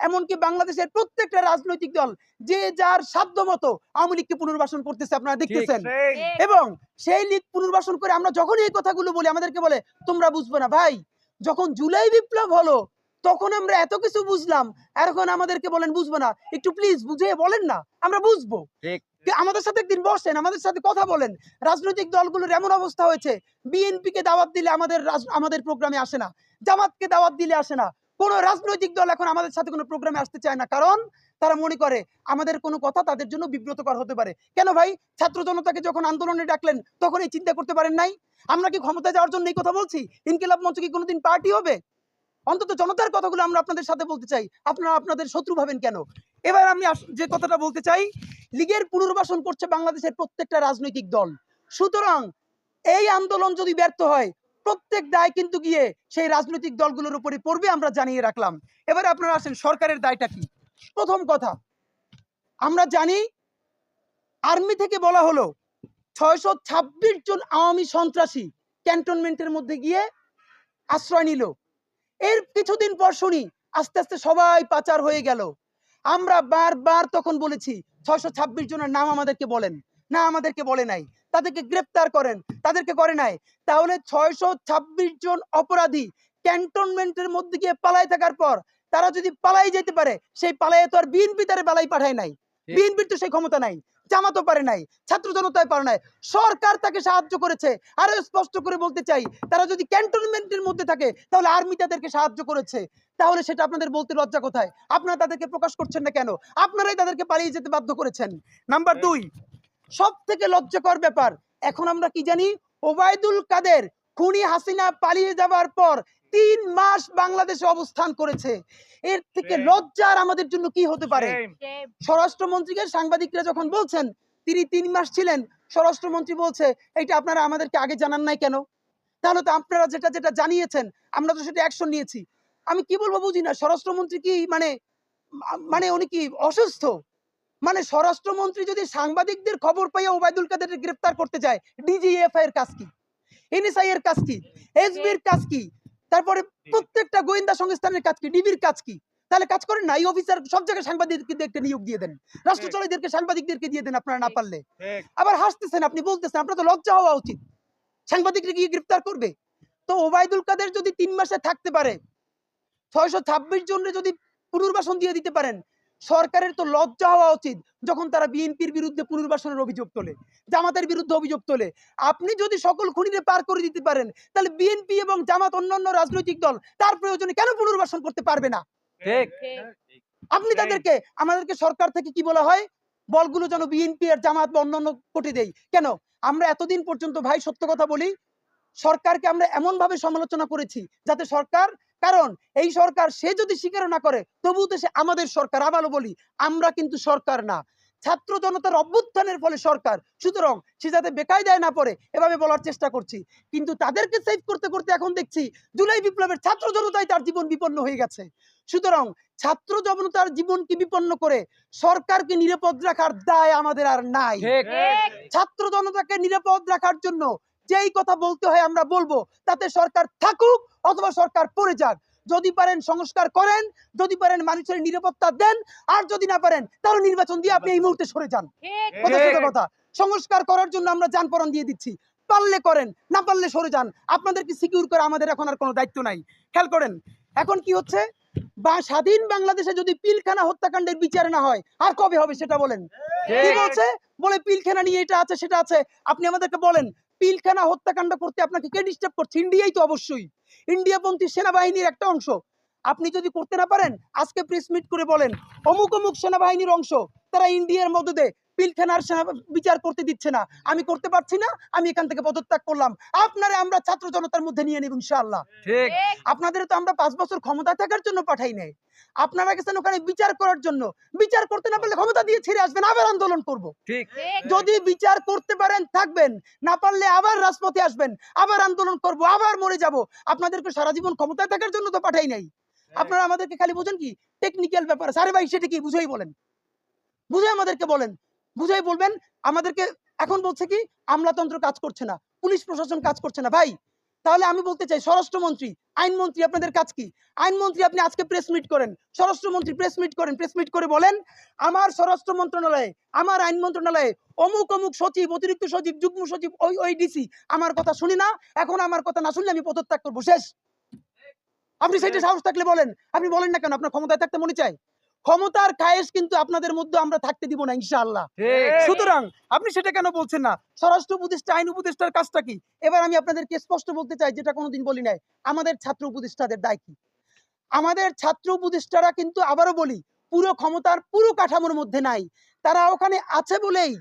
এমনকি বাংলাদেশের প্রত্যেকটা রাজনৈতিক দল যে যার সাধ্য মতো আওয়ামী লীগকে পুনর্বাসন করতেছে আপনারা দেখতেছেন। এবং সেই লীগ পুনর্বাসন করে আমরা যখনই এই কথাগুলো বলি আমাদেরকে বলে তোমরা বুঝবে না ভাই যখন জুলাই বিপ্লব হলো তখন আমরা এত কিছু বুঝলাম আর এখন আমাদেরকে বলেন বুঝব না। একটু প্লিজ বুঝে বলেন না আমরা বুঝব। আমাদের সাথে একদিন বসেন আমাদের সাথে কথা বলেন। রাজনৈতিক দলগুলোর এমন অবস্থা হয়েছে বিএনপি কে দাওয়াত দিলে আমাদের আমাদের প্রোগ্রামে আসে না জামাতকে দাওয়াত দিলে আসে না। কোন রাজনৈতিক দল এখন আমাদের সাথে কোনো প্রোগ্রামে আসতে চায় না। কারণ তারা মনে করে আমাদের কোনো কথা তাদের জন্য বিব্রতকর হতে পারে। কেন ভাই? ছাত্র জনতাকে যখন আন্দোলনে ডাকলেন, তখন এই চিন্তা করতে পারেন নাই? আমরা কি ক্ষমতা যাওয়ার জন্য এই কথা বলছি? ইনকিলাব মঞ্চ কি কোনোদিন পার্টি হবে? অন্তত জনতার কথাগুলো আমরা আপনাদের সাথে বলতে চাই। আপনারা আপনাদের শত্রু ভাবেন কেন? এবার আমি যে কথাটা বলতে চাই, লীগের পুনর্বাসন করছে বাংলাদেশের প্রত্যেকটা রাজনৈতিক দল। সুতরাং এই আন্দোলন যদি ব্যর্থ হয় প্রত্যেক দায় কিন্তু গিয়ে সেই রাজনৈতিক দলগুলোর উপরে পড়বে আমরা জানিয়ে রাখলাম। এবারে আপনারা আসেন, সরকারের দায়টা কি? প্রথম কথা, আমরা জানি আর্মি থেকে বলা হলো ছয়শো ছাব্বিশ জন আওয়ামী সন্ত্রাসী ক্যান্টনমেন্টের মধ্যে গিয়ে আশ্রয় নিল। এর কিছুদিন পর শুনি আস্তে আস্তে সবাই পাচার হয়ে গেল। আমরা বারবার তখন বলেছি, ছয়শো ছাব্বিশ জনের নাম আমাদেরকে বলেন। না, আমাদেরকে বলে নাই। তাদেরকে গ্রেপ্তার করেন। তাদেরকে করে নাই। তাহলে ছয়শো ছাব্বিশ জন অপরাধী ক্যান্টনমেন্টের মধ্যে গিয়ে পালাই থাকার পর তারা যদি পালাই যেতে পারে সেই পালাই তো আর বিএনপি তারে পালাই পাঠায় নাই। বিএনপির তো সেই ক্ষমতা নাই জামাতও পারে নাই ছাত্র জনতায় পারে নাই। সরকার তাকে সাহায্য করেছে। আরও স্পষ্ট করে বলতে চাই তারা যদি ক্যান্টনমেন্টের মধ্যে থাকে তাহলে আর্মি তাদেরকে সাহায্য করেছে। তাহলে সেটা আপনাদের বলতে লজ্জা কোথায়? আপনারা তাদেরকে প্রকাশ করছেন না কেন? আপনারাই তাদেরকে পালিয়ে যেতে বাধ্য করেছেন। নাম্বার দুই সব থেকে লজ্জাকর ব্যাপার। এখন আমরা কি জানি? ওবায়দুল কাদের খুনি হাসিনা পালিয়ে যাবার পর তিন মাস বাংলাদেশে অবস্থান করেছে। এর থেকে লজ্জার আমাদের জন্য কি হতে পারে? স্বরাষ্ট্রমন্ত্রীকে সাংবাদিকরা যখন বলছেন তিনি তিন মাস ছিলেন স্বরাষ্ট্রমন্ত্রী বলছে এটা আপনারা আমাদেরকে আগে জানান নাই কেন? তাহলে তো আপনারা যেটা যেটা জানিয়েছেন আমরা তো সেটা অ্যাকশন নিয়েছি। আমি কি বলব বুঝি না? স্বরাষ্ট্রমন্ত্রী কি মানে মানে উনি কি অসুস্থ? মানে স্বরাষ্ট্রমন্ত্রী যদি সাংবাদিকদের খবর পাইয়া ওবায়দুল কাদের গ্রেফতার করতে যায় ডিজিএফআই এর কাজ কি? এনএসআই এর কাজ কি? এসবির কাজ কি? তারপরে প্রত্যেকটা গোয়েন্দা সংস্থানের কাজ কি? ডিবির কাজ কি? তাহলে কাজ করেন না এই অফিসার সব জায়গায় সাংবাদিকদেরকে নিয়োগ দিয়ে দেন। রাষ্ট্রচলীদেরকে সাংবাদিকদেরকে দিয়ে দেন আপনারা না পারলে। আবার হাসতেছেন আপনি বলতেছেন আপনার তো লজ্জা হওয়া উচিত। সাংবাদিকরা গিয়ে গ্রেফতার করবে? তো ওবায়দুল কাদের যদি তিন মাসে থাকতে পারে ছয়শো ছাব্বিশ জনের যদি পুনর্বাসন দিয়ে দিতে পারেন সরকারের তো লজ্জা হওয়া উচিত যখন তারা বিএনপির বিরুদ্ধে পুনর্বাসনের অভিযোগ তোলে জামাতের বিরুদ্ধে অভিযোগ তোলে। আপনি যদি সকল খুনিরে পার করে দিতে পারেন তাহলে বিএনপি এবং জামাত অন্যান্য রাজনৈতিক দল তার প্রয়োজনে কেন পুনর্বাসন করতে পারবে না? আপনি তাদেরকে আমাদেরকে সরকার থেকে কি বলা হয়? বলগুলো যেন বিএনপি আর জামাত বা অন্যান্য কোটে দেই। কেন? আমরা এতদিন পর্যন্ত ভাই সত্য কথা বলি সরকারকে আমরা এমন ভাবে সমালোচনা করেছি যাতে সরকার কারণ এই সরকার সে যদি স্বীকার না করে তবুও তো সে আমাদের সরকার আবারও বলি আমরা কিন্তু সরকার না। ছাত্র জনতার অভ্যুত্থানের ফলে সরকার। সুতরাং সে যাতে বেকায়দায় না পড়ে এভাবে বলার চেষ্টা করছি। কিন্তু তাদেরকে সেভ করতে করতে এখন দেখছি জুলাই বিপ্লবের ছাত্র জনতাই তার জীবন বিপন্ন হয়ে গেছে। সুতরাং ছাত্র জনতার জীবনকে বিপন্ন করে সরকারকে নিরাপদ রাখার দায় আমাদের আর নাই। ছাত্র জনতাকে নিরাপদ রাখার জন্য যেই কথা বলতে হয় আমরা বলব তাতে সরকার থাকুক অথবা সরকার পড়ে যাক। যদি পারেন সংস্কার করেন যদি পারেন মানুষের নিরাপত্তা দেন আর যদি না পারেন তাহলে নির্বাচন দিয়ে আপনি এই মুহূর্তে সরে যান। কথা সংস্কার করার জন্য আমরা যানপরণ দিয়ে দিচ্ছি। পারলে করেন না পারলে সরে যান। আপনাদেরকে সিকিউর করে আমাদের এখন আর কোনো দায়িত্ব নাই। খেয়াল করেন এখন কি হচ্ছে? বা স্বাধীন বাংলাদেশে যদি পিলখানা হত্যাকাণ্ডের বিচার না হয় আর কবে হবে সেটা বলেন? কি ঠিক বলছে? বলে পিলখানা নিয়ে এটা আছে সেটা আছে। আপনি আমাদেরকে বলেন পিলখানা হত্যাকাণ্ড করতে আপনাকে কে ডিস্টার্ব করছে? ইন্ডিয়াই তো অবশ্যই। ইন্ডিয়াপন্থী সেনাবাহিনীর একটা অংশ। আপনি যদি করতে না পারেন, আজকে প্রেস মিট করে বলেন, অমুক অমুক সেনাবাহিনীর অংশ, তারা ইন্ডিয়ার মদদে পিলখানার বিচার করতে দিচ্ছে না। আমি করতে পারছি না আমি এখান থেকে পদত্যাগ করলাম। আপনারে আমরা ছাত্র জনতার মধ্যে নিয়ে নেব ইনশাআল্লাহ। ঠিক। আপনাদের তো আমরা পাঁচ বছর ক্ষমতায় থাকার জন্য পাঠাই নাই। আপনারা গেছেন ওখানে বিচার করার জন্য। বিচার করতে না পারলে ক্ষমতা দিয়ে ছেড়ে আসবেন আবার আন্দোলন করব। ঠিক। যদি বিচার করতে পারেন থাকবেন। না পারলে আবার রাজপথে আসবেন আবার আন্দোলন করব আবার মরে যাব। আপনাদেরকে সারা জীবন ক্ষমতায় থাকার জন্য তো পাঠাই নাই। আপনারা আমাদেরকে খালি বুঝেন কি? টেকনিক্যাল ব্যাপার। সারে ভাই সেটা কি বুঝেই বলেন? বুঝে আমাদেরকে বলেন। বুঝেই বলবেন আমাদেরকে এখন বলছে কি আমলাতন্ত্র কাজ করছে না পুলিশ প্রশাসন কাজ করছে না। ভাই তাহলে আমি বলতে চাই স্বরাষ্ট্রমন্ত্রী আইনমন্ত্রী আপনাদের কাজ কি? আইনমন্ত্রী আপনি আজকে প্রেস মিট করেন স্বরাষ্ট্রমন্ত্রী প্রেস মিট করেন প্রেস মিট করে বলেন আমার স্বরাষ্ট্র মন্ত্রণালয়ে আমার আইন মন্ত্রণালয়ে অমুক অমুক সচিব অতিরিক্ত সচিব যুগ্ম সচিব ওই ওই ডিসি আমার কথা শুনি না এখন আমার কথা না শুনলে আমি পদত্যাগ করব শেষ। আপনি সেটা সাহস থাকলে বলেন আপনি বলেন না কেন আপনার ক্ষমতায় থাকতে মনে চায়? ক্ষমতার খায়েশ কিন্তু আপনাদের মধ্যে আমরা থাকতে দিব না ইনশাআল্লাহ। সুতরাং আপনি সেটা কেন বলছেন না? স্বরাষ্ট্র উপদেষ্টা আইন উপদেষ্টার কাজটা কি? এবার আমি আপনাদেরকে স্পষ্ট বলতে চাই যেটা কোনোদিন বলি নাই আমাদের ছাত্র উপদেষ্টাদের দায় কি? আমাদের ছাত্র উপদেষ্টারা কিন্তু আবারও বলি পুরো ক্ষমতার পুরো কাঠামোর মধ্যে নাই। তারা ওখানে আছে বলেই